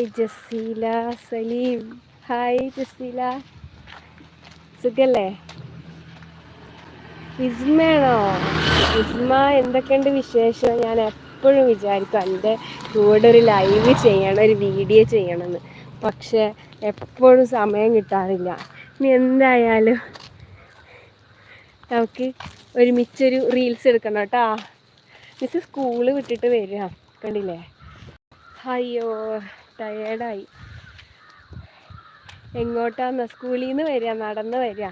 Hi Jaseela Saleem hi Jaseela സുഖല്ലേ? ഇസ്മയാണോ ഇസ്മ എന്തൊക്കെയുണ്ട് വിശേഷം? ഞാൻ എപ്പോഴും വിചാരിക്കും എന്റെ കൂടെ ഒരു ലൈവ് ചെയ്യണം ഒരു വീഡിയോ ചെയ്യണമെന്ന്. പക്ഷെ എപ്പോഴും സമയം കിട്ടാറില്ല. ഇനി എന്തായാലും നമുക്ക് ഒരുമിച്ചൊരു റീൽസ് എടുക്കണം കേട്ടോ. മിസ് സ്കൂൾ വിട്ടിട്ട് വരിക. കണ്ടില്ലേ? അയ്യോ. ടയേർഡായി എങ്ങോട്ടാന്ന് സ്കൂളിൽ നിന്ന് വരിക നടന്ന് വരിക.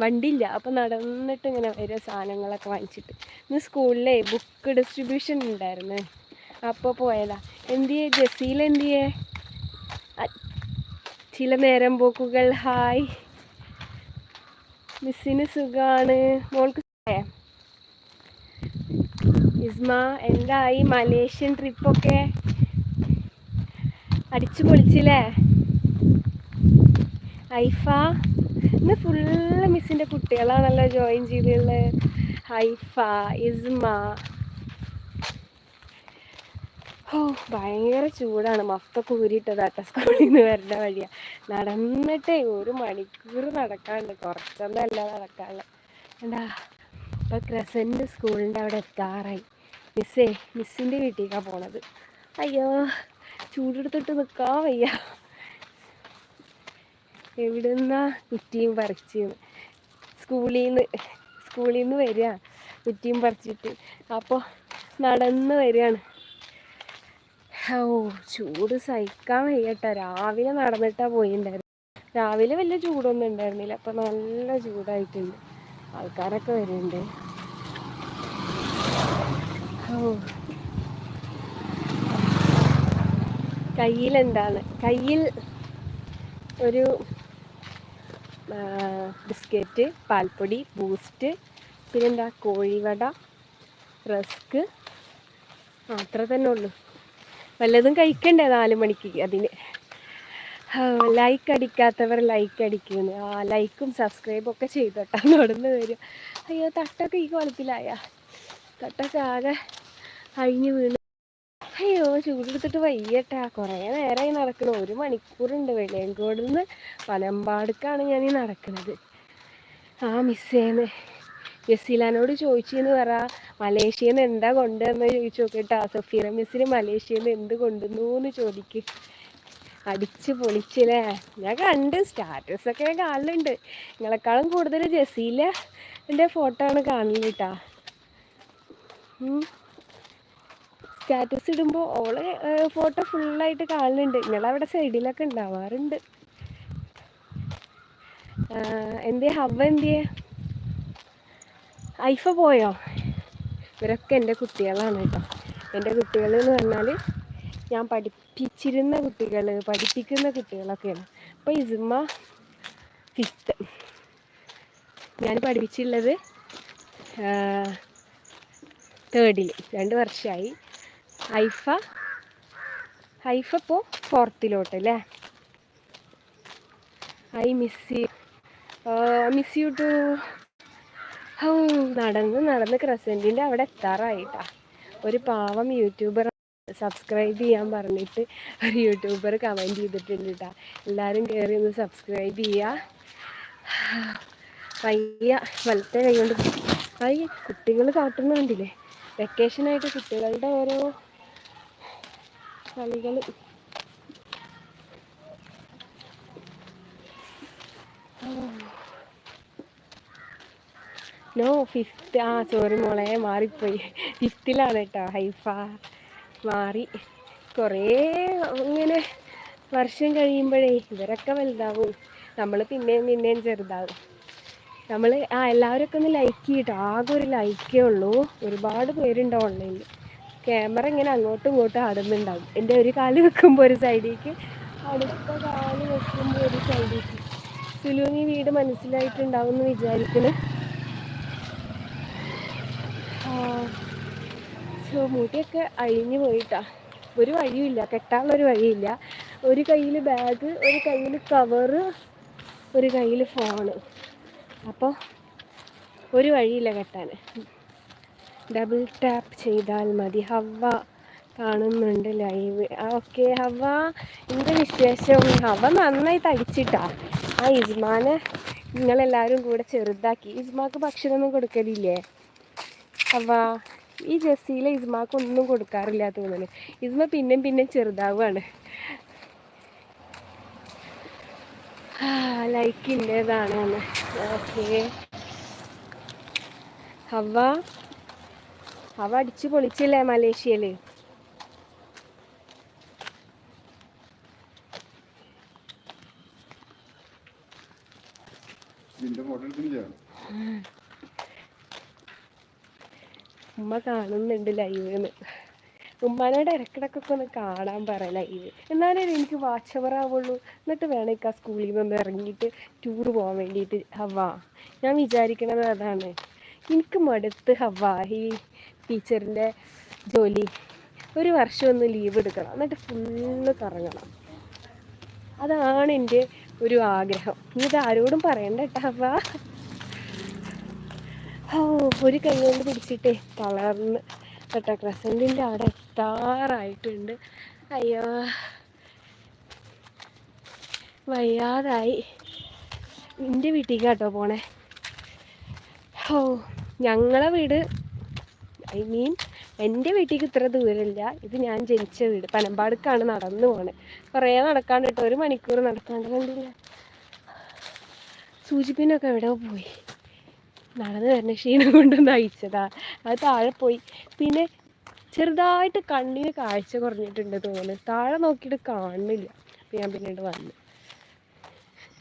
വണ്ടിയില്ല. അപ്പോൾ നടന്നിട്ട് ഇങ്ങനെ വരിക സാധനങ്ങളൊക്കെ വാങ്ങിച്ചിട്ട്. ഇന്ന് സ്കൂളിലെ ബുക്ക് ഡിസ്ട്രിബ്യൂഷൻ ഉണ്ടായിരുന്നു. അപ്പോൾ പോയതാ. എന്തിയേ? ജസീൽ എന്തിയേ? ചില നേരം പോക്കുകൾ. ഹായ്. മിസ്സിന് സുഖമാണ് മോൾക്ക് ഇസ്മ എന്തായി? മലേഷ്യൻ ട്രിപ്പൊക്കെ അടിച്ചു പൊളിച്ചില്ലേ? ഹൈഫ ഇന്ന് ഫുള്ള് മിസ്സിന്റെ കുട്ടികളാണല്ലോ ജോയിൻ ചെയ്തിട്ടുള്ളത് ഹൈഫ ഇസ്മ. ഓ ഭയങ്കര ചൂടാണ്. മഫ്തൊക്കെ ഊരിയിട്ടതാട്ട സ്കൂളിൽ നിന്ന് വരുന്ന വഴിയാണ് നടന്നിട്ടേ ഒരു മണിക്കൂർ നടക്കാണ്ട്. കുറച്ചൊന്നല്ല നടക്കാണ്ട് എന്താ ഇപ്പം ക്രസന്റ് സ്കൂളിന്റെ അവിടെ എത്താറായി. മിസ്സേ മിസ്സിന്റെ വീട്ടിലേക്കാണ് പോണത്. അയ്യോ. ചൂടെടുത്തിട്ട് നിൽക്കാൻ വയ്യ. എവിടുന്നാ കുറ്റിയും പറിച്ച് സ്കൂളിൽ നിന്ന് സ്കൂളിൽ നിന്ന് വരിക കുറ്റിയും പറിച്ചിട്ട്. അപ്പോൾ നടന്ന് വരികയാണ്. ഓ ചൂട് സഹിക്കാൻ വയ്യട്ടോ. രാവിലെ നടന്നിട്ടാണ് പോയിണ്ടായിരുന്നു. രാവിലെ വലിയ ചൂടൊന്നും ഉണ്ടായിരുന്നില്ല. അപ്പം നല്ല ചൂടായിട്ടുണ്ട്. ആൾക്കാരൊക്കെ വരുന്നുണ്ട് ഓ കയ്യിലെന്താണ്? കയ്യിൽ ഒരു ബിസ്ക്കറ്റ് പാൽപ്പൊടി ബൂസ്റ്റ് പിന്നെന്താ കോഴിവട റസ്ക് അത്ര തന്നെ ഉള്ളൂ. വല്ലതും കഴിക്കണ്ടേ നാല് മണിക്ക്? അതിന്. ലൈക്ക് അടിക്കാത്തവർ ലൈക്ക് അടിക്കുന്നു. ആ ലൈക്കും സബ്സ്ക്രൈബും ഒക്കെ ചെയ്തോട്ടാ. നടന്ന് വരും. അയ്യോ തട്ടൊക്കെ ഈ കുളത്തിലായ? തട്ടൊക്കെ ആകെ അഴിഞ്ഞു വീണ്. അയ്യോ ചൂടെടുത്തിട്ട് വയ്യട്ടാ. കുറേ നേരമായി നടക്കണം. ഒരു മണിക്കൂറുണ്ട് വെളിയങ്കോട് നിന്ന് പനമ്പാടുക്കാണ് ഞാൻ ഈ നടക്കുന്നത് ആ മിസ്സേന്ന് ജസീലാനോട് ചോദിച്ചെന്ന് പറ മലേഷ്യയിൽ നിന്ന് എന്താ കൊണ്ടുവന്ന് ചോദിച്ചു നോക്കിട്ടാ സഫീറ മിസ്സിന് മലേഷ്യയിൽ നിന്ന് എന്ത് കൊണ്ടുവന്നു എന്ന് ചോദിക്ക്. അടിച്ച് പൊളിച്ചില്ലേ ഞാൻ കണ്ട് സ്റ്റാറ്റസൊക്കെ കാണലുണ്ട്. നിങ്ങളെക്കാളും കൂടുതൽ ജസീല എന്റെ ഫോട്ടോ ആണ് കാണലുട്ടാ. സ്റ്റാറ്റസ് ഇടുമ്പോൾ ഓൾ ഫോട്ടോ ഫുള്ളായിട്ട് കാണുന്നുണ്ട് നിങ്ങളവിടെ സൈഡിലൊക്കെ ഉണ്ടാവാറുണ്ട്. എന്തേ ഹവ എന്തേ ഐഫ പോയോ? ഇവരൊക്കെ എന്റെ കുട്ടികളാണ് കേട്ടോ. എന്റെ കുട്ടികൾ എന്ന് പറഞ്ഞാൽ ഞാൻ പഠിപ്പിച്ചിരുന്ന കുട്ടികൾ പഠിപ്പിക്കുന്ന കുട്ടികളൊക്കെയാണ്. അപ്പോൾ ഇസുമ്മ ഫിഫ്ത്ത് ഞാൻ പഠിപ്പിച്ചുള്ളത് തേർഡിൽ രണ്ട് വർഷമായി ഹൈഫ. ഹൈഫ ഇപ്പോൾ ഫോർത്തിലോട്ട് അല്ലേ? I miss you miss you too നടന്ന് നടന്ന് ക്രസന്റിന്റെ അവിടെ എത്താറായിട്ടാ. ഒരു പാവം യൂട്യൂബർ സബ്സ്ക്രൈബ് ചെയ്യാൻ പറഞ്ഞിട്ട് ഒരു യൂട്യൂബർ കമന്റ് ചെയ്തിട്ടുണ്ട് കേട്ടോ എല്ലാവരും കയറി ഒന്ന് സബ്സ്ക്രൈബ് ചെയ്യുക വയ്യ വലത്തെ കൈ കൊണ്ട്. ഐ കുട്ടികൾ കാട്ടുന്നുണ്ടില്ലേ? വെക്കേഷനായിട്ട് കുട്ടികളുടെ ഓരോ കളികൾ നോ ഫിഫ്ത്ത് ആ സോറി മോളെ മാറിപ്പോയി. ഫിഫ്ത്തിലാണ് കേട്ടോ ഹൈഫ മാറി. കുറേ ഇങ്ങനെ വർഷം കഴിയുമ്പോഴേ ഇവരൊക്കെ വലുതാവും. നമ്മൾ പിന്നെയും പിന്നെയും ചെറുതാവും. നമ്മൾ ആ എല്ലാവരൊക്കെ ഒന്ന് ലൈക്ക് ചെയ്യട്ടോ ആകെ ഒരു ലൈക്കേ ഉള്ളൂ. ഒരുപാട് പേരുണ്ട് ഓൺലൈനിൽ ക്യാമറ ഇങ്ങനെ അങ്ങോട്ടും ഇങ്ങോട്ടും ആടുന്നുണ്ടാവും. എന്റെ ഒരു കാൽ വെക്കുമ്പോൾ ഒരു സൈഡിലേക്ക് അടുത്ത കാൽ വെക്കുമ്പോൾ ഒരു സൈഡിലേക്ക്. സുലൂനി വീട് മനസ്സിലായിട്ടുണ്ടാവും എന്ന് വിചാരിക്കുന്നു സോ മുടിയൊക്കെ അഴിഞ്ഞു പോയിട്ടാ. ഒരു വഴിയില്ല കെട്ടാനുള്ളൊരു വഴിയില്ല. ഒരു കയ്യിൽ ബാഗ് ഒരു കയ്യിൽ കവറ് ഒരു കയ്യിൽ ഫോണ് അപ്പോൾ ഒരു വഴിയില്ല കെട്ടാൻ. ഡബിൾ ടാപ്പ് ചെയ്താൽ മതി. ഹവ കാണുന്നുണ്ട് ലൈവ് ഓക്കെ ഹവ എന്റെ വിശേഷം? ഹവ നന്നായി തടിച്ചിട്ടാ. ആ ഇസ്മാനെ നിങ്ങളെല്ലാവരും കൂടെ ചെറുതാക്കി. ഇസ്മാക്ക് ഭക്ഷണമൊന്നും കൊടുക്കലില്ലേ? ഹവ ഈ ജെസ്സിയിലെ ഇസ്മാക്ക് ഒന്നും കൊടുക്കാറില്ല തോന്നുന്നു. ഇസ്മ പിന്നെയും പിന്നെയും ചെറുതാവുകയാണ്. ലൈക്കിന്റെതാണ് ഓക്കെ ഹവ ഹവ അടിച്ചു പൊളിച്ചില്ലേ മലേഷ്യയിൽ ഉമ്മ കാണുന്നുണ്ട് ലൈവ് ഉമ്മാനോട് ഇടക്കിടക്കൊക്കെ ഒന്ന് കാണാൻ പറ ലൈവ് എന്നാലേ എനിക്ക് വാച്ച് അവർ ആവുള്ളൂ. എന്നിട്ട് വേണം ഇക്ക സ്കൂളിൽ നിന്ന് ഇറങ്ങിയിട്ട് ടൂർ പോകാൻ വേണ്ടിയിട്ട്. ഹവ ഞാൻ വിചാരിക്കണത് അതാണ്. എനിക്ക് മടുത്ത് ഹവ ഈ ടീച്ചറിന്റെ ജോലി. ഒരു വർഷം ഒന്ന് ലീവ് എടുക്കണം. എന്നിട്ട് ഫുള്ള് കറങ്ങണം. അതാണ് എന്റെ ഒരു ആഗ്രഹം. ഇത് ആരോടും പറയണ്ട കേട്ടാ ഓ ഒരു കൈ കൊണ്ട് പിടിച്ചിട്ടേ തളർന്ന് കേട്ടോ ക്രസന്റിന്റെ അവിടെ എത്താറായിട്ടുണ്ട്. അയ്യോ. വയ്യാതായി. എന്റെ വീട്ടിലേക്ക് കേട്ടോ പോണേ? ഓ ഞങ്ങളെ വീട് ഐ മീൻ എന്റെ വീട്ടിലേക്ക് ഇത്ര ദൂരമില്ല. ഇത് ഞാൻ ജനിച്ച വീട്. പനമ്പാടുക്കാണ് നടന്നു പോണത് കുറേ നടക്കാണ്ട് കേട്ടോ. ഒരു മണിക്കൂർ നടക്കാണ്ട് കണ്ടില്ല. സൂചിപ്പിനൊക്കെ എവിടെ പോയി. നടന്ന് തന്നെ ക്ഷീണം കൊണ്ട് നയിച്ചതാ അത് താഴെ പോയി. പിന്നെ ചെറുതായിട്ട് കണ്ണിന് കാഴ്ച കുറഞ്ഞിട്ടുണ്ട് തോന്നുന്നു. താഴെ നോക്കിയിട്ട് കാണുന്നില്ല. അപ്പം ഞാൻ പിന്നീട് വന്നു.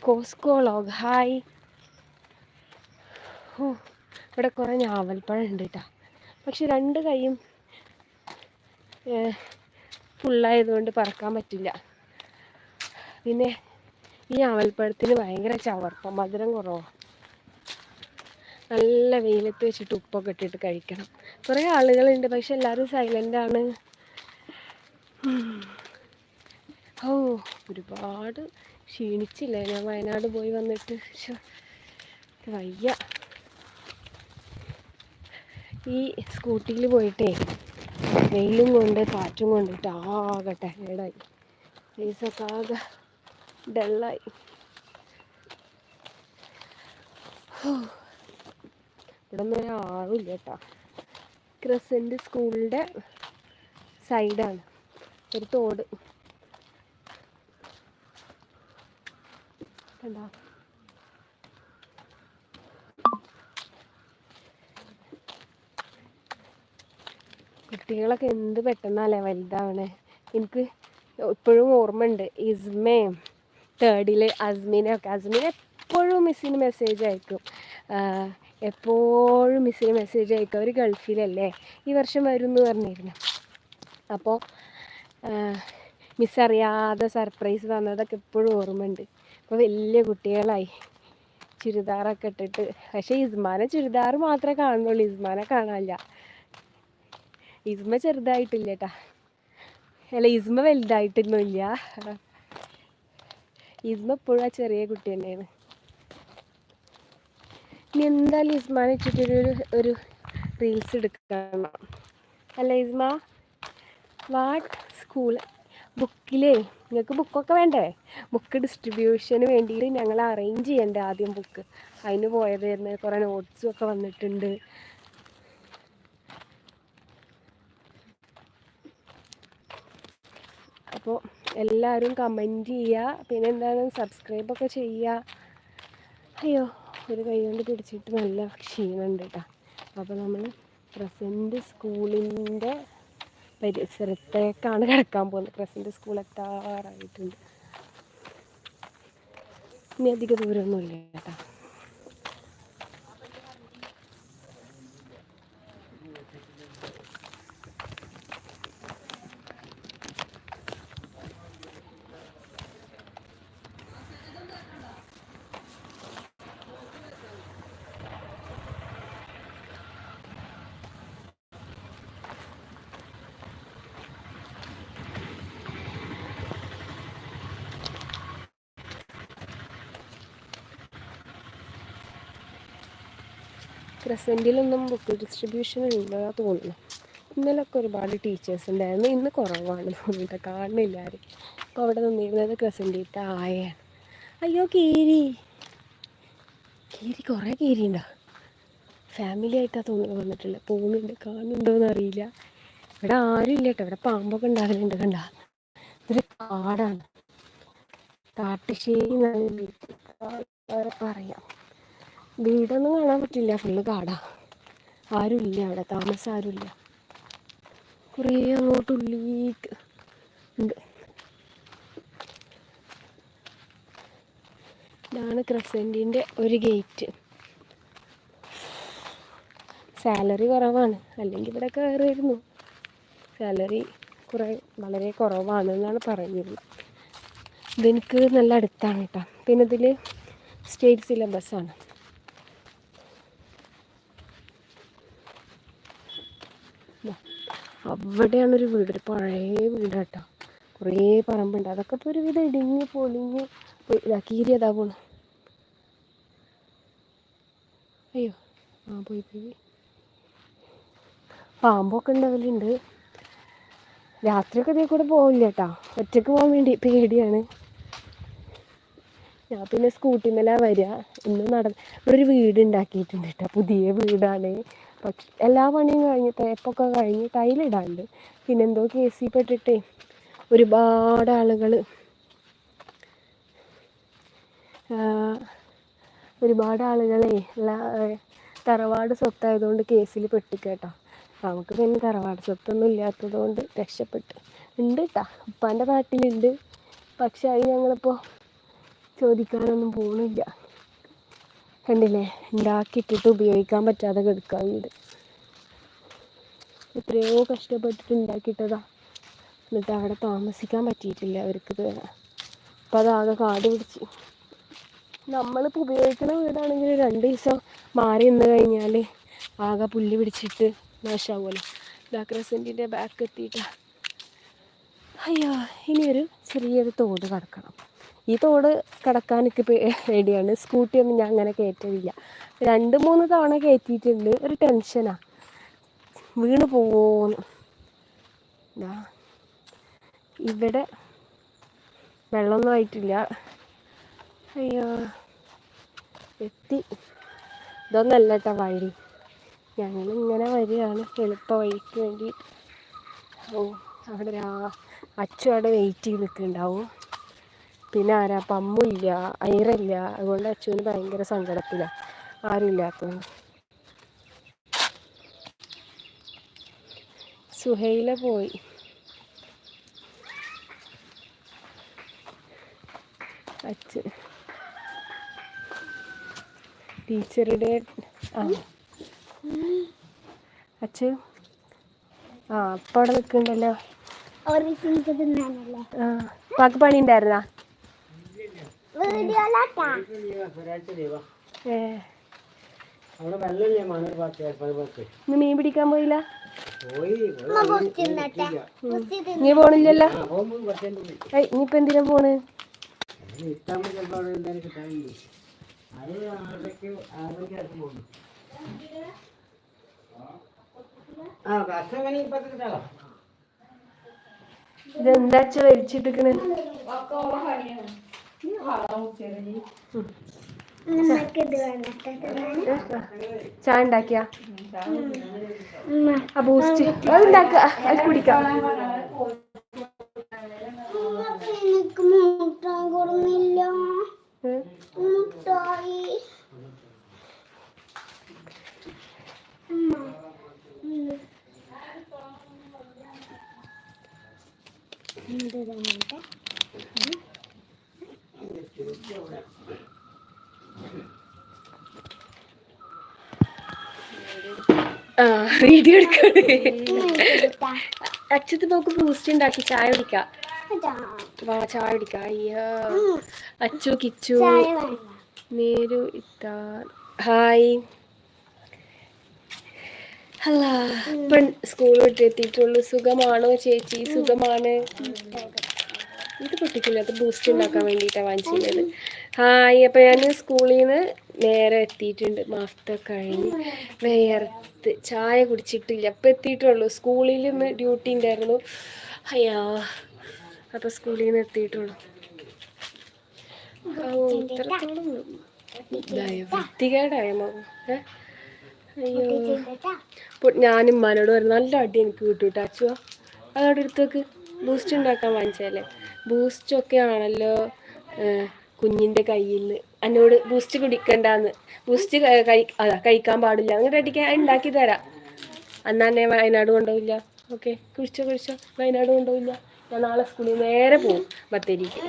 Costco log. ഹായ്. ഓ ഇവിടെ കുറേ ഞാവൽപ്പഴം ഉണ്ട് കേട്ടോ പക്ഷെ രണ്ട് കൈയും ഫുള്ളായതുകൊണ്ട് പറക്കാൻ പറ്റില്ല. പിന്നെ ഈ അവൽപ്പഴത്തിന് ഭയങ്കര ചവർപ്പം മധുരം കുറവാണ് നല്ല വെയിലത്ത് വെച്ചിട്ട് ഉപ്പൊക്കെ ഇട്ടിട്ട് കഴിക്കണം. കുറേ ആളുകളുണ്ട് പക്ഷെ എല്ലാവരും സൈലന്റാണ് ഓ ഒരുപാട് ക്ഷീണിച്ചില്ലേ? ഞാൻ വയനാട് പോയി വന്നിട്ട്. വയ്യ. ഈ സ്കൂട്ടിയിൽ പോയിട്ടേ വെയിലും കൊണ്ട് കാറ്റും കൊണ്ടിട്ട് ആകെ ടയേർഡായി ഫേസൊക്കെ ആകെ ഡള്ളായി ഇവിടെ ഒന്നും ഒരാളും കേട്ടോ. ക്രസന്റ് സ്കൂളിന്റെ സൈഡാണ് ഒരു തോട്. കണ്ടോ? കുട്ടികളൊക്കെ എന്ത് പെട്ടെന്നല്ലേ വലുതാവണേ. എനിക്ക് ഇപ്പോഴും ഓർമ്മയുണ്ട് ഇസ്മയും തേർഡിൽ അസ്മിനൊക്കെ അസ്മിന എപ്പോഴും മിസ്സിന് മെസ്സേജ് അയക്കും. എപ്പോഴും മിസ്സിന് മെസ്സേജ് അയക്കും. അവർ ഗൾഫിലല്ലേ. ഈ വർഷം വരും എന്ന് പറഞ്ഞിരുന്നു അപ്പോൾ മിസ്സറിയാതെ സർപ്രൈസ് തന്നതൊക്കെ എപ്പോഴും ഓർമ്മയുണ്ട്. ഇപ്പോൾ വലിയ കുട്ടികളായി. ചുരിദാറൊക്കെ ഇട്ടിട്ട്. പക്ഷേ ഇസ്മാനെ ചുരിദാർ മാത്രമേ കാണുന്നുള്ളൂ. ഇസ്മാനെ കാണാനില്ല. ഇസ്മ ചെറുതായിട്ടില്ല കേട്ടാ അല്ല ഇസ്മ വലുതായിട്ടൊന്നുമില്ല. ഇസ്മ എപ്പോഴും ആ ചെറിയ കുട്ടി തന്നെയാണ്. ഇനി എന്തായാലും ഇസ്മാനെ ചുറ്റൊരു ഒരു റീൽസ് എടുക്കണം. അല്ല ഇസ്മ വാട്ട്? സ്കൂൾ ബുക്കിലേ? നിങ്ങൾക്ക് ബുക്കൊക്കെ വേണ്ടേ? ബുക്ക് ഡിസ്ട്രിബ്യൂഷന് വേണ്ടിയിട്ട് ഞങ്ങൾ അറേഞ്ച് ചെയ്യണ്ടേ ആദ്യം ബുക്ക്. അതിന് പോയതായിരുന്നു കുറേ നോട്ട്സും ഒക്കെ വന്നിട്ടുണ്ട്. അപ്പോൾ എല്ലാവരും കമന്റ് ചെയ്യുക പിന്നെ എന്താണ് സബ്സ്ക്രൈബൊക്കെ ചെയ്യുക അയ്യോ ഒരു കൈ കൊണ്ട് പിടിച്ചിട്ട് നല്ല ക്ഷീണമുണ്ട് കേട്ടോ അപ്പോൾ നമ്മൾ പ്രസന്റ് സ്കൂളിന്റെ പരിസരത്തേക്കാണ് കിടക്കാൻ പോകുന്നത്. പ്രസന്റ് സ്കൂൾ എത്താറായിട്ടുണ്ട്. ഇനി അധിക ദൂരമൊന്നുമില്ല കേട്ടോ പ്രസന്റിലൊന്നും ബുക്ക് ഡിസ്ട്രിബ്യൂഷൻ ഉണ്ടോ തോന്നുന്നു. ഇന്നലൊക്കെ ഒരുപാട് ടീച്ചേഴ്സ് ഉണ്ടായിരുന്നു. ഇന്ന് കുറവാണ് തോന്നിയിട്ട് കാണുന്നില്ല ആരും. അപ്പോൾ അവിടെ നിന്നിരുന്നത് ക്രസന്റീറ്റ ആയാണ് അയ്യോ കീരി. കീരി കുറേ കീരി ഉണ്ടോ? ഫാമിലി ആയിട്ടാണ് തോന്നുന്നു വന്നിട്ടുള്ളത്. പോകുന്നുണ്ട് കാണുന്നുണ്ടോയെന്ന് അറിയില്ല. ഇവിടെ ആരും ഇല്ല കേട്ടോ. ഇവിടെ പാമ്പൊക്കെ ഉണ്ടാകലുണ്ട് കണ്ട. ഇതൊരു കാടാണ്. കാട്ടുശ്ശേരി പറയാം. വീടൊന്നും കാണാൻ പറ്റില്ല. ഫുള്ള് കാടാ. ആരുമില്ല അവിടെ. താമസം ആരുമില്ല കുറേ അങ്ങോട്ട് ഉള്ളിലേക്ക് ഉണ്ട്. ഇതാണ് ക്രസന്റിന്റെ ഒരു ഗേറ്റ്. സാലറി കുറവാണ്. അല്ലെങ്കിൽ ഇവിടെ കയറുമായിരുന്നു സാലറി കുറേ വളരെ കുറവാണെന്നാണ് പറഞ്ഞിരുന്നത് ഇതെനിക്ക് നല്ല അടുത്താണ് കേട്ടോ. പിന്നെ ഇതിൽ സ്റ്റേറ്റ് സിലബസാണ്. അവിടെയാണ് ഒരു വീട് ഒരു പഴയ വീട് കേട്ടോ കുറേ പറമ്പുണ്ട്. അതൊക്കെ ഇപ്പോൾ ഒരുവിധം ഇടിഞ്ഞ് പൊളിഞ്ഞ് കീരി അതാ പോണ. അയ്യോ ആ പോയി പോയി പാമ്പൊക്കെ ഉണ്ടാവലുണ്ട് രാത്രിയൊക്കെ ഇതേ കൂടെ പോവില്ല കേട്ടോ ഒറ്റയ്ക്ക് പോകാൻ വേണ്ടി പേടിയാണ്. ഞാൻ പിന്നെ സ്കൂട്ടിമേലാണ് വരിക ഇന്ന് നട ഇവിടെ ഒരു വീട് ഉണ്ടാക്കിയിട്ടുണ്ട് കേട്ടോ പുതിയ വീടാണ്. എല്ലാ പണിയും കഴിഞ്ഞ് തേപ്പൊക്കെ കഴിഞ്ഞ് ടൈലിടാണ്ട്. പിന്നെ എന്തോ കേസിൽ പെട്ടിട്ടേ ഒരുപാട് ആളുകൾ ഒരുപാട് ആളുകളെ തറവാട് സ്വത്തായതുകൊണ്ട് കേസിൽ പെട്ടിക്കേട്ടോ. നമുക്ക് പിന്നെ തറവാട് സ്വത്തൊന്നും ഇല്ലാത്തത് കൊണ്ട് രക്ഷപ്പെട്ട്. ഉണ്ട് കേട്ടോ ഉപ്പാന്റെ നാട്ടിലുണ്ട്. പക്ഷെ അത് ഞങ്ങളിപ്പോൾ ചോദിക്കാനൊന്നും പോണില്ല. കണ്ടില്ലേ? ഉണ്ടാക്കിയിട്ടിട്ട് ഉപയോഗിക്കാൻ പറ്റാതെ കിടക്കുക വീട് എത്രയോ കഷ്ടപ്പെട്ടിട്ട് ഉണ്ടാക്കിയിട്ടതാ. എന്നിട്ട് അവിടെ താമസിക്കാൻ പറ്റിയിട്ടില്ല അവർക്ക് ഇതുവരെ. അപ്പം അതാകെ കാട് പിടിച്ച്. നമ്മളിപ്പോൾ ഉപയോഗിക്കുന്ന വീടാണെങ്കിൽ രണ്ട് ദിവസം മാറി നിന്ന് കഴിഞ്ഞാൽ ആകെ പുല്ല് പിടിച്ചിട്ട് നാശാവുമല്ലോ. ഇതാ ക്രസന്റിന്റെ ബാക്ക് എത്തിയിട്ട്. അയ്യോ ഇനിയൊരു ചെറിയൊരു തോട് കടക്കണം. ഈ തോട് കിടക്കാൻ എനിക്ക് പേടിയാണ് സ്കൂട്ടിയൊന്നും ഞാൻ അങ്ങനെ കയറ്റലില്ല. രണ്ട് മൂന്ന് തവണ കയറ്റിയിട്ടുണ്ട്. ഒരു ടെൻഷനാ വീണ് പോവോന്ന്. ഇവിടെ വെള്ളമൊന്നും ആയിട്ടില്ല. അയ്യോ. എത്തി. ഇതൊന്നല്ല കേട്ടോ വഴി. ഞങ്ങളിങ്ങനെ വരികയാണ്. എളുപ്പ വഴിക്ക് വേണ്ടി. ഓ അവിടെ രാ അച്ചു അവിടെ വെയിറ്റ് ചെയ്ത് നിൽക്കുന്നുണ്ടാവും. പിന്നെ ആരാ? പമ്മില്ല ഐറില്ല. അതുകൊണ്ട് അച്ചുവിന് ഭയങ്കര സങ്കടത്തിലാണ് ആരുമില്ലാത്ത സുഹൈല പോയി. അച്ഛൻ ടീച്ചറുടെ ആ. അച്ഛൻ ആ അപ്പം അവിടെ നിൽക്കുന്നുണ്ടല്ലോ. ആ പാക്ക് പണി ഉണ്ടായിരുന്നാ വീഡിയോയിലാട്ടാ ഏ അവിടെ വെള്ളമില്ലേ മണൽ പാത്ത് ഏർപ്പാട് പാത്ത് ഇന്ന് മീൻ പിടിക്കാൻ പോയില്ല? നീ പോണില്ലല്ലോ? ഇനിയിപ്പോ എന്തിനാ പോണ്? ഇതെന്താ വലിച്ചിട്ടിക്കണ് ചായ ഉണ്ടാക്കിയ? ബൂസ്റ്റ് അത് ഉണ്ടാക്കുക. അത് കുടിക്കാം. ഉമ്മക്ക് എനിക്ക് മുട്ടാൻ കൊടുന്നില്ല ഏ? മുട്ടായി ഉമ്മ ഉം. എന്ത് വീഡിയോ എടുക്കണേ. അച്ഛത്ത് നോക്ക് ബൂസ്റ്റ് ഉണ്ടാക്കി ചായ കുടിക്കാം. വാ ചായ കുടിക്കാം. അയ്യോ. അച്ചു കിച്ചു. നേരു ഇത്താ. ഹായ്. ഹല്ല. ഇപ്പം സ്കൂൾ വിട്ട് എത്തിയിട്ടുള്ളൂ. സുഖമാണോ ചേച്ചി? സുഖമാണ്. ഇത് പൊട്ടിക്കില്ല. അത് ബൂസ്റ്റ് ഉണ്ടാക്കാൻ വേണ്ടിയിട്ടാണ് വാങ്ങിച്ചിരുന്നത്. ഹായ് അപ്പം ഞാൻ സ്കൂളിൽ നിന്ന് നേരെ എത്തിയിട്ടുണ്ട്. മാഫ്ത കഴിഞ്ഞ് വേർത്ത് ചായ കുടിച്ചിട്ടില്ല. അപ്പം എത്തിയിട്ടുള്ളൂ. സ്കൂളിൽ നിന്ന് ഡ്യൂട്ടി ഉണ്ടായിരുന്നു. അയ്യാ. അപ്പം സ്കൂളിൽ നിന്ന് എത്തിയിട്ടുള്ളൂ. വൃത്തികേടായ മകൻ അയ്യോ. ഞാനും ഉമ്മാനോട് പറഞ്ഞു നല്ല അടി എനിക്ക് കിട്ടും കേട്ടോ അച്ചുവാ അതവിടെ എടുത്തേക്ക് ബൂസ്റ്റ് ഉണ്ടാക്കാൻ വാങ്ങിച്ചാലേ ബൂസ്റ്റ് ഒക്കെ ആണല്ലോ കുഞ്ഞിന്റെ കയ്യിൽ നിന്ന് എന്നോട് ബൂസ്റ്റ് കുടിക്കണ്ടെന്ന് ബൂസ്റ്റ് കഴിക്കാൻ പാടില്ല. അങ്ങനെ അടിക്കാൻ ഉണ്ടാക്കി തരാം. അന്നാ എന്നെ വയനാട് കൊണ്ടുപോയില്ല. ഓക്കെ കുഴിച്ചോ കുഴിച്ചോ വയനാട് കൊണ്ടുപോയില്ല. ഞാൻ നാളെ സ്കൂളിൽ നേരെ പോവും ബത്തേരിക്ക്.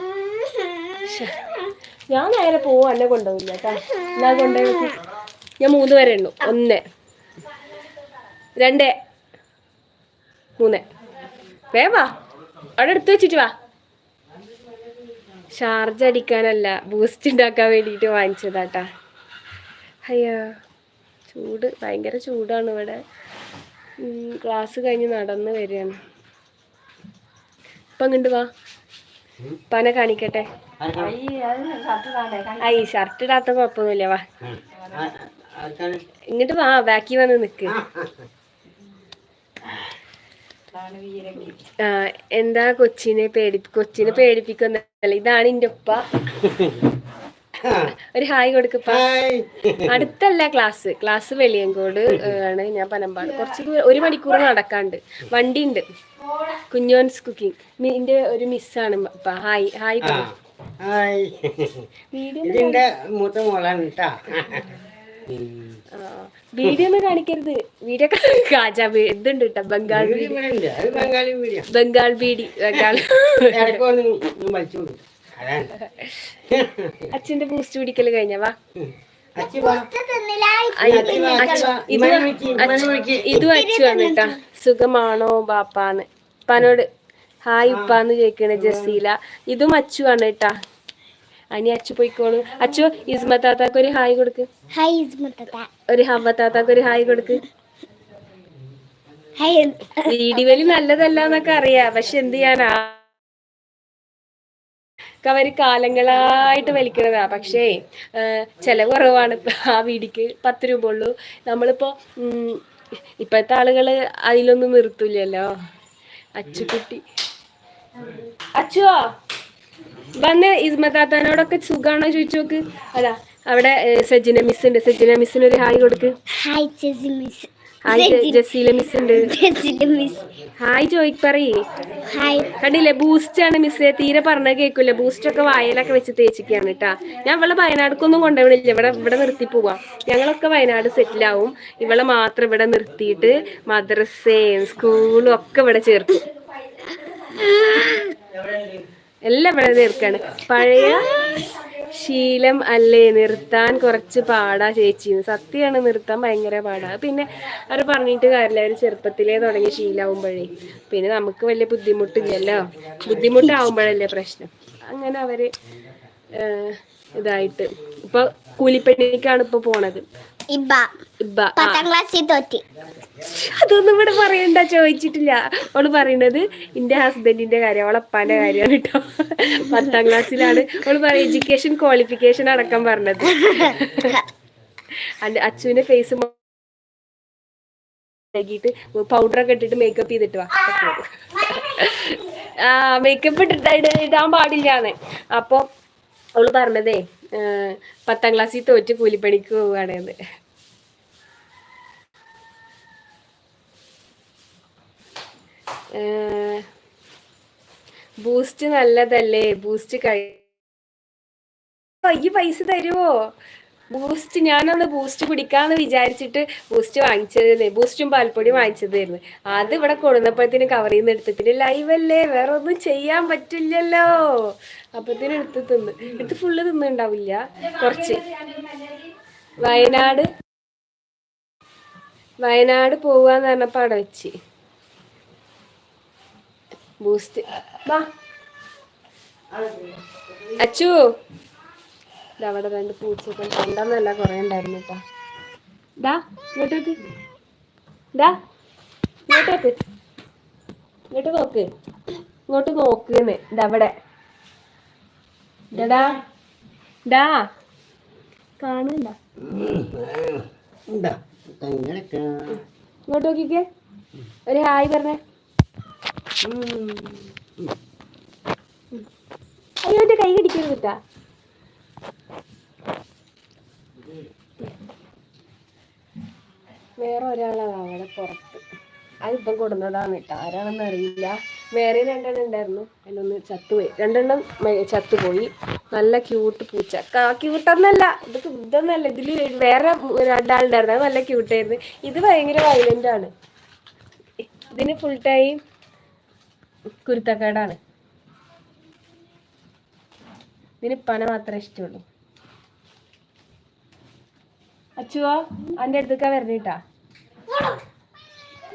ഞാൻ നേരെ പോവും എന്നെ കൊണ്ടുപോയില്ല കേട്ടോ. എന്നാ കൊണ്ടുപോയി ഞാൻ മൂന്ന് വരെ ഉള്ളു. ഒന്ന് രണ്ട് മൂന്ന്. വേവാ അവിടെ എടുത്ത് വെച്ചിട്ട് വാ. ഷാർജ അടിക്കാനല്ല ബൂസ്റ്റ് ഉണ്ടാക്കാൻ വേണ്ടിയിട്ട് വാങ്ങിച്ചതാട്ടാ. അയ്യോ ചൂട് ഭയങ്കര ചൂടാണ് ഇവിടെ. ക്ലാസ് കഴിഞ്ഞ് നടന്ന് വരികയാണ്. ഇപ്പം ഇങ്ങോട്ട് വാ. പന കാണിക്കട്ടെ. ഐ ഷർട്ട് ഇടാത്ത കുഴപ്പമൊന്നുമില്ല വാ. ഇങ്ങോട്ട് വാ ബാക്കി വന്ന് നിൽക്ക് എന്താ കൊച്ചിനെ പേടി കൊച്ചിനെ പേടിപ്പിക്കുന്നല്ല ഇതാണ് എന്റെ ഉപ്പ. ഒരു ഹായ് കൊടുക്കപ്പ അടുത്തല്ല ക്ലാസ്. ക്ലാസ് വെളിയങ്കോട് ആണ് ഞാൻ പനമ്പാട്. കുറച്ച് ദൂരം ഒരു മണിക്കൂർ നടക്കാണ്ട്. വണ്ടി ഉണ്ട് കുഞ്ഞോൻസ് കുക്കിംഗ് എന്റെ ഒരു മിസ്സാണ് ഇപ്പ ഹായ്. ഹായ് ഇതിന്റെ മൂത്ത മോളാണ് കേട്ടാ വീഡിയോ ഒന്നും കാണിക്കരുത്. വീഡിയോ കാജാ ഇതുണ്ട് കേട്ടോ ബംഗാൾ ബീഡി ബംഗാൾ ബീഡി ബംഗാൾ അച്ഛന്റെ ബൂസ്റ്റ് പിടിക്കൽ കഴിഞ്ഞ വാ. ഇത് കേട്ടാ സുഖമാണോ ബാപ്പാന്ന്. ഉപ്പാനോട് ഹായ് ഉപ്പാന്ന് ചോദിക്കണ ജസീല. ഇതും അച്ചു ആണ് കേട്ടാ അനി അച്ചു പോയിക്കോളൂ. അച്ചു ഇസ്മ താത്താക്ക് ഒരു ഹായ് കൊടുക്ക്. ഹായ് ഇസ്മത്ത ഒരു ഹവ താത്താക്ക് ഒരു ഹായ് കൊടുക്ക്. വീഡിയോയിൽ നല്ലതല്ല എന്നൊക്കെ അറിയാം. പക്ഷെ എന്ത് ചെയ്യാനാ? അവർ കാലങ്ങളായിട്ട് വലിക്കണതാ. പക്ഷേ ചില ചെലവ് കുറവാണ് ആ വീടിക്ക് പത്ത് രൂപ ഉള്ളൂ. നമ്മളിപ്പോ ഉം, ഇപ്പോഴത്തെ ആളുകൾ അതിലൊന്നും നിർത്തൂലല്ലോ അച്ചുകുട്ടി അച്ചുവോ? വന്ന് ഇസ്മത്താത്താനോടൊക്കെ സുഖാണോ ചോദിച്ചു നോക്ക്. അതാ അവിടെ സജിന മിസ് ഉണ്ട്. സജിന മിസ്സിന് ഒരു ഹായ് കൊടുക്ക്. ഹായ് ജസീല മിസ് ഉണ്ട്. ഹായ് ചോയ് പറയേ. കണ്ടില്ലേ ബൂസ്റ്റ് ആണ് മിസ് തീരെ പറഞ്ഞ കേൾക്കൂല. ബൂസ്റ്റ് ഒക്കെ വായലൊക്കെ വെച്ച് തേച്ചിക്കാണ് കേട്ടാ ഞാൻ ഇവളെ വയനാട്ക്കൊന്നും കൊണ്ടുപോകണില്ല. ഇവിടെ ഇവിടെ നിർത്തി പോവാം. ഞങ്ങളൊക്കെ വയനാട് സെറ്റിലാവും ഇവളെ മാത്രം ഇവിടെ നിർത്തിയിട്ട് മദ്രസയും സ്കൂളും ഒക്കെ ഇവിടെ ചേർക്കും. എല്ലാം ഇവിടെ തീർക്കാണ് പഴയ ശീലം അല്ലേ? നിർത്താൻ കുറച്ച് പാടാ ചേച്ചി. സത്യമാണ് നിർത്താൻ ഭയങ്കര പാടാ. പിന്നെ അവർ പറഞ്ഞിട്ട് കാര്യമില്ല. അവർ ചെറുപ്പത്തിലേ തുടങ്ങി ശീലാവുമ്പോഴേ. പിന്നെ നമുക്ക് വലിയ ബുദ്ധിമുട്ടില്ലല്ലോ. ബുദ്ധിമുട്ടാവുമ്പോഴല്ലേ പ്രശ്നം. അങ്ങനെ അവർ ഇതായിട്ട്. ഇപ്പൊ കൂലിപ്പണിക്കാണ് ഇപ്പൊ പോണത്. ഇബ. ഇബ്ബ പത്താം ക്ലാസ്സിൽ തോറ്റി. അതൊന്നും ഇവിടെ പറയണ്ട ചോദിച്ചിട്ടില്ല. അവൾ പറയണത് എന്റെ ഹസ്ബൻഡിന്റെ കാര്യം അവളെ അപ്പാന്റെ കാര്യമാണ് കേട്ടോ പത്താം ക്ലാസ്സിലാണ്. അവൾ പറയും എഡ്യൂക്കേഷൻ ക്വാളിഫിക്കേഷൻ അടക്കം പറഞ്ഞത്. അച്ചുവിന്റെ ഫേസ് പൗഡർ പൗഡറൊക്കെ ഇട്ടിട്ട് മേക്കപ്പ് ചെയ്തിട്ട് വാ. ആ മേക്കപ്പ് ഇട്ടിട്ട് ഇട- ഇടാൻ പാടില്ലാന്ന്. അപ്പൊ അവൾ പറഞ്ഞതേ പത്താം ക്ലാസ്സിൽ തോറ്റ് കൂലിപ്പണിക്ക് പോവുകയാണെന്ന് ബൂസ്റ്റ് നല്ലതല്ലേ? ബൂസ്റ്റ് കഴി ഈ പൈസ തരുമോ ബൂസ്റ്റ് ഞാനന്ന് ബൂസ്റ്റ് കുടിക്കാന്ന് വിചാരിച്ചിട്ട് ബൂസ്റ്റ് വാങ്ങിച്ചത് ബൂസ്റ്റും പാൽപ്പൊടിയും വാങ്ങിച്ചതായിരുന്നു അത് ഇവിടെ കൊടുന്നപ്പോഴത്തേന് കവറിൽ നിന്ന് എടുത്തിട്ട് ലൈവല്ലേ വേറെ ഒന്നും ചെയ്യാൻ പറ്റില്ലല്ലോ. അപ്പത്തേനും എടുത്ത് തിന്ന്. എടുത്ത് ഫുള്ള് തിന്നുണ്ടാവില്ല കുറച്ച്. വയനാട്. വയനാട് പോവാന്ന് പറഞ്ഞപ്പോ അവിടെ വെച്ച്. ബൂസ്റ്റ് വാ അച്ചു അവിടെ രണ്ട് പൂച്ചയൊക്കെ കണ്ടെന്നല്ല കുറെ ഉണ്ടായിരുന്നു കേട്ടോ ദാ ഇങ്ങോട്ടേക്ക് ദാ ഇങ്ങോട്ടേക്ക് ഇങ്ങോട്ട് നോക്ക് ഇങ്ങോട്ട് നോക്കുന്ന് ഇതവിടെ ഡാ ഡാ കാണണ്ട ഇങ്ങോട്ട് നോക്കിക്കേ ഒരു ഹായ് പറഞ്ഞേ അയ്യോ എന്റെ കൈ കടിക്കരുത് കേട്ടാ. വേറെ ഒരാളാണ് അവിടെ പുറത്ത്. അതിപ്പം കൊടുന്നതാണ് കേട്ടോ. ആരാണെന്ന് അറിയില്ല. വേറെ രണ്ടെണ്ണം ഉണ്ടായിരുന്നു. അതിലൊന്ന് ചത്തുപോയി. രണ്ടെണ്ണം ചത്തുപോയി. നല്ല ക്യൂട്ട് പൂച്ച. ക്യൂട്ടെന്നല്ല ഇതൊക്കെ ഇതൊന്നല്ല. ഇതിൽ വേറെ രണ്ടാളുണ്ടായിരുന്നു. അത് നല്ല ക്യൂട്ടായിരുന്നു ഇത് ഭയങ്കര വയലന്റ് ആണ്. ഇതിന് ഫുൾ ടൈം കുരുത്തക്കേടാണ്. ഇതിന് പന മാത്രമേ ഇഷ്ടമുള്ളൂ അച്ചുവോ അന്റെ അടുത്തേക്കാ വരണിട്ടാ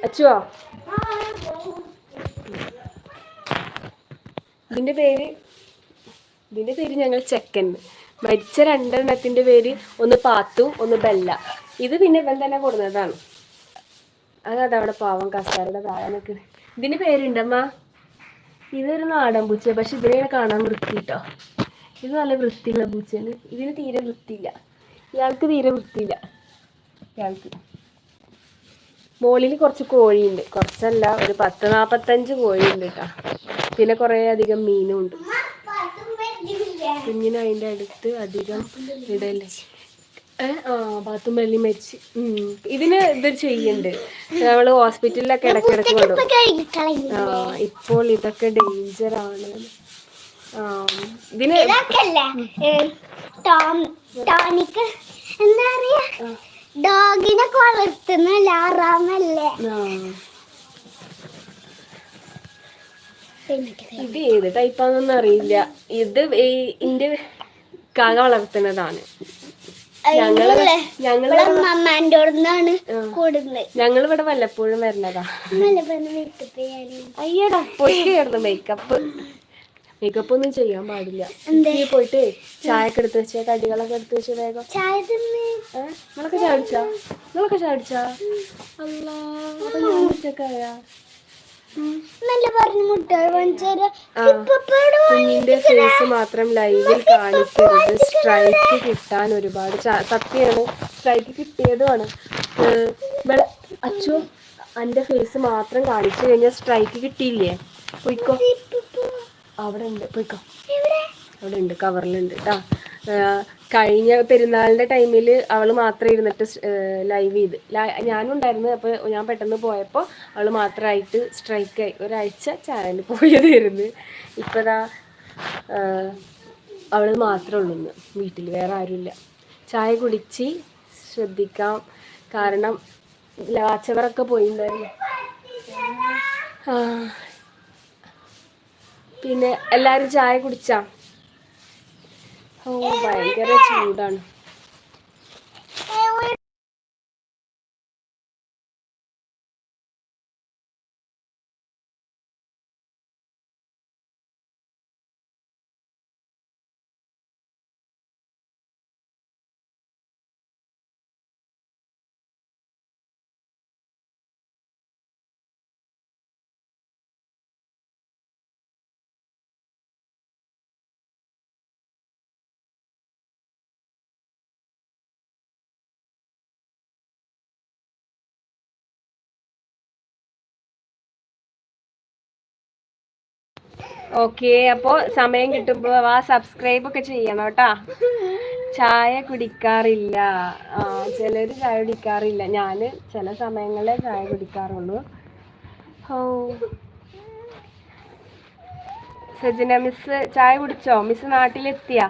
അച്ചുവോ. ഇതിന്റെ പേര് ഇതിന്റെ പേര് ഞങ്ങൾ ചെക്കൻ. മരിച്ച രണ്ടെണ്ണത്തിന്റെ പേര് ഒന്ന് പാത്തു ഒന്ന് ബെല്ല. ഇത് പിന്നെ ഇവൻ തന്നെ കൊടുന്നതാണ്. അത് അതവിടെ പാവം കസാരയുടെ താഴെ നിൽക്കുന്നത് ഇതിന് പേരുണ്ടമ്മ? ഇതൊരു നാടൻ പൂച്ച പക്ഷെ ഇതിനെ കാണാൻ വൃത്തി വൃത്തിട്ടോ ഇത് നല്ല വൃത്തിയുള്ള പൂച്ചയാണ്. ഇതിന് തീരെ വൃത്തിയില്ല. ഇയാൾക്ക് തീരെ വൃത്തിയില്ല. ഇയാൾക്ക്. മുകളിൽ കുറച്ച് കോഴിയുണ്ട്. കുറച്ചല്ല ഒരു പത്ത് നാൽപ്പത്തഞ്ച് കോഴിയുണ്ട് കേട്ടോ പിന്നെ കുറേ അധികം മീനും ഉണ്ട് കുഞ്ഞിന് അതിന്റെ അടുത്ത് അധികം ഇടല്ലേ ഏ, ആ ബാത്തും വെള്ളി മരിച്ച് ഉം. ഇതിന് ഇത് ചെയ്യുന്നുണ്ട് നമ്മൾ ഹോസ്പിറ്റലിലൊക്കെ ഇടയ്ക്കിടയ്ക്ക് കൊണ്ടുപോകും കഴിക്കളയും ആ ഇപ്പോൾ ഇതൊക്കെ ഡേഞ്ചർ ആണ്. ഇതിന് എന്താ പറയാ? ഡോഗിനൊക്കെ വളർത്തുന്ന ലാറാമല്ലേ? ഇത് ഏത് ടൈപ്പാന്നൊന്നും അറിയില്ല. ഇത് ഈ ഇന്റെ കാക വളർത്തുന്നതാണ്. ഞങ്ങൾ ഞങ്ങൾ കൂടുന്നത് ഞങ്ങളിവിടെ വല്ലപ്പോഴും വരുന്നതാ. അയ്യടാ പൊട്ടിയായിരുന്നു മേക്കപ്പ് മേക്കപ്പ് ഒന്നും ചെയ്യാൻ പാടില്ല. നീ പോയിട്ട് ചായ ഒക്കെ എടുത്ത് വെച്ചേ കടികളൊക്കെ എടുത്ത് വെച്ച് വേഗം? നിങ്ങളൊക്കെ ചാടിച്ചാ നിങ്ങളൊക്കെ ചാടിച്ചാ അല്ല ഒറ്റക്കായാ നല്ല പറഞ്ഞു മുട്ടായി കുഞ്ഞിന്റെ ഫേസ് മാത്രം ലൈവിൽ കാണിക്കരുത്. സ്ട്രൈക്ക് കിട്ടാൻ ഒരുപാട് സത്യമാണ്. സ്ട്രൈക്ക് കിട്ടിയതുമാണ്. അച്ഛൻ എന്റെ ഫേസ് മാത്രം കാണിച്ചു കഴിഞ്ഞാൽ സ്ട്രൈക്ക് കിട്ടിയില്ലേ? പോയിക്കോ. അവിടെ ഉണ്ട്. പോയിക്കോ. അവിടെ ഉണ്ട്. കവറിലുണ്ട് കേട്ടോ കഴിഞ്ഞ പെരുന്നാളിന്റെ ടൈമിൽ അവൾ മാത്രം ഇരുന്നിട്ട് ലൈവ് ചെയ്ത്. ഞാനും ഉണ്ടായിരുന്നു അപ്പോൾ ഞാൻ പെട്ടെന്ന് പോയപ്പോൾ അവൾ മാത്രമായിട്ട് സ്ട്രൈക്ക് ആയി. ഒരാഴ്ച ചാനൽ പോയതായിരുന്നു. ഇപ്പതാ അവൾ മാത്രമേ ഉള്ളൂ ഇന്ന്. വീട്ടിൽ വേറെ ആരുമില്ല. ചായ കുടിച്ച് ശ്രദ്ധിക്കാം. കാരണം ലാച്ചവറൊക്കെ പോയിട്ടുണ്ടായിരുന്നു. പിന്നെ എല്ലാരും ചായ കുടിച്ചാ? ഓ ഭയങ്കര ചൂടാണ്. ഓക്കെ അപ്പോൾ സമയം കിട്ടുമ്പോൾ ആ സബ്സ്ക്രൈബ് ഒക്കെ ചെയ്യണം കേട്ടാ. ചായ കുടിക്കാറില്ല. ചിലർ ചായ കുടിക്കാറില്ല. ഞാൻ ചില സമയങ്ങളിലേ ചായ കുടിക്കാറുള്ളൂ. ഓ സജിന മിസ് ചായ കുടിച്ചോ? മിസ് നാട്ടിലെത്തിയാ?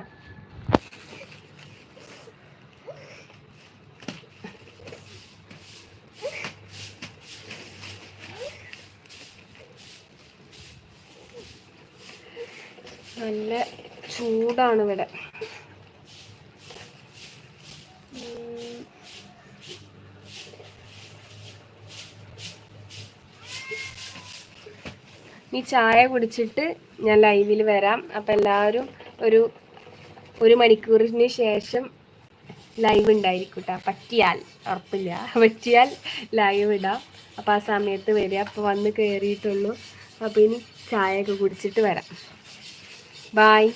നല്ല ചൂടാണ് ഇവിടെ. ഈ ചായ കുടിച്ചിട്ട് ഞാൻ ലൈവിൽ വരാം. അപ്പം എല്ലാവരും ഒരു ഒരു മണിക്കൂറിന് ശേഷം ലൈവ് ഉണ്ടായിരിക്കും കേട്ടോ പറ്റിയാൽ ഉറപ്പില്ല. പറ്റിയാൽ ലൈവ് ഇടാം. അപ്പം ആ സമയത്ത് വരിക. അപ്പോൾ വന്ന് കയറിയിട്ടുള്ളൂ അപ്പം ഇനി ചായയൊക്കെ കുടിച്ചിട്ട് വരാം. Bye.